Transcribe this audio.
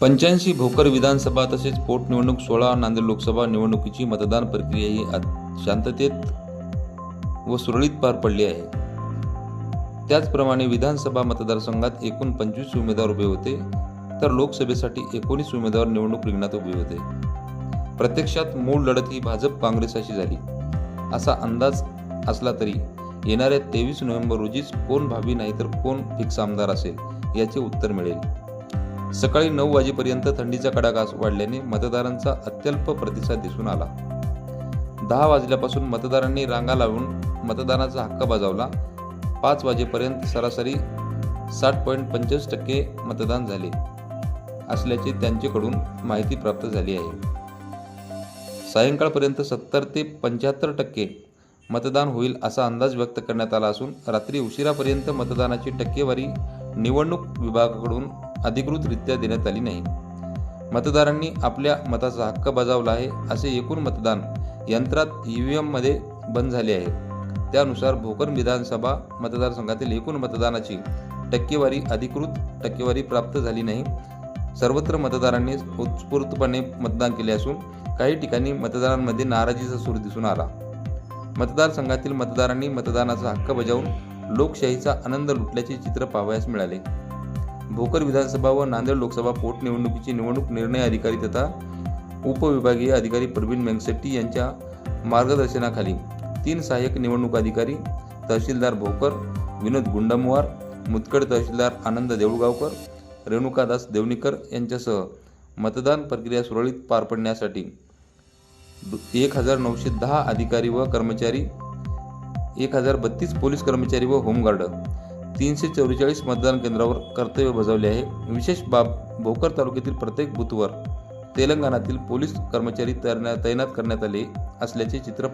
पंच्याऐंशी भोकर विधानसभा तसेच पोटनिवडणूक सोळा नांदेड लोकसभा निवडणुकीची मतदान प्रक्रिया ही शांततेत व सुरळीत पार पडली आहे. त्याचप्रमाणे विधानसभा मतदारसंघात एकूण पंचवीस उमेदवार उभे होते तर लोकसभेसाठी एकोणीस उमेदवार निवडणूक रिंगणात उभे होते. प्रत्यक्षात मूळ लढत ही भाजप काँग्रेसाशी झाली. असा अंदाज असला तरी येणाऱ्या तेवीस नोव्हेंबर रोजीच कोण भावी नाही तर कोण फिक्स आमदार असेल याचे उत्तर मिळेल. सकाळी नऊ वाजेपर्यंत थंडीचा कडाका वाढल्याने मतदारांचा अत्यल्प प्रतिसाद दिसून आला. दहा वाजल्यापासून मतदारांनी रांगा लावून मतदानाचा हक्क बजावला. पाच वाजेपर्यंत सरासरी साठ पॉईंट पंचवीस टक्के मतदान झाले असल्याची त्यांच्याकडून माहिती प्राप्त झाली आहे. सायंकाळपर्यंत सत्तर ते पंच्याहत्तर टक्के मतदान होईल असा अंदाज व्यक्त करण्यात आला असून रात्री उशिरापर्यंत मतदानाची टक्केवारी निवडणूक विभागाकडून अधिकृतरित्या देण्यात आली नाही. मतदारांनी आपल्या मताचा हक्क बजावला आहे असे एकूण मतदान यंत्रात ई व्ही एममध्ये बंद झाले आहे. त्यानुसार भोकर विधानसभा मतदारसंघातील एकूण मतदानाची टक्केवारी अधिकृत टक्केवारी प्राप्त झाली नाही. सर्वत्र मतदारांनी उत्स्फूर्तपणे मतदान केले असून काही ठिकाणी मतदारांमध्ये नाराजीचा सूर दिसून आला. मतदारसंघातील मतदारांनी मतदानाचा हक्क बजावून लोकशाहीचा आनंद लुटल्याचे चित्र पाहावयास मिळाले. भोकर विधानसभा व नांदेड लोकसभा पोटनिवडणुकीचे निवडणूक निर्णय अधिकारी तथा उपविभागीय अधिकारी प्रवीण मेंगसेट्टी यांच्या मार्गदर्शनाखाली तीन सहाय्यक निवडणूक अधिकारी तहसीलदार भोकर विनोद गुंडमवार मुतकड तहसीलदार आनंद देऊळगावकर रेणुकादास देवणीकर यांच्यासह मतदान प्रक्रिया सुरळीत पार पडण्यासाठी एक हजार नऊशे दहा अधिकारी व कर्मचारी एक हजार बत्तीस पोलीस कर्मचारी व होमगार्ड तीनशे चौवेचाळीस मतदान केंद्रावर कर्तव्य बजावले आहे. विशेष बाब भोकर तालुक्यातील प्रत्येक बूथवर तेलंगणातील पोलीस कर्मचारी तैनात करण्यात आले असल्याचे चित्र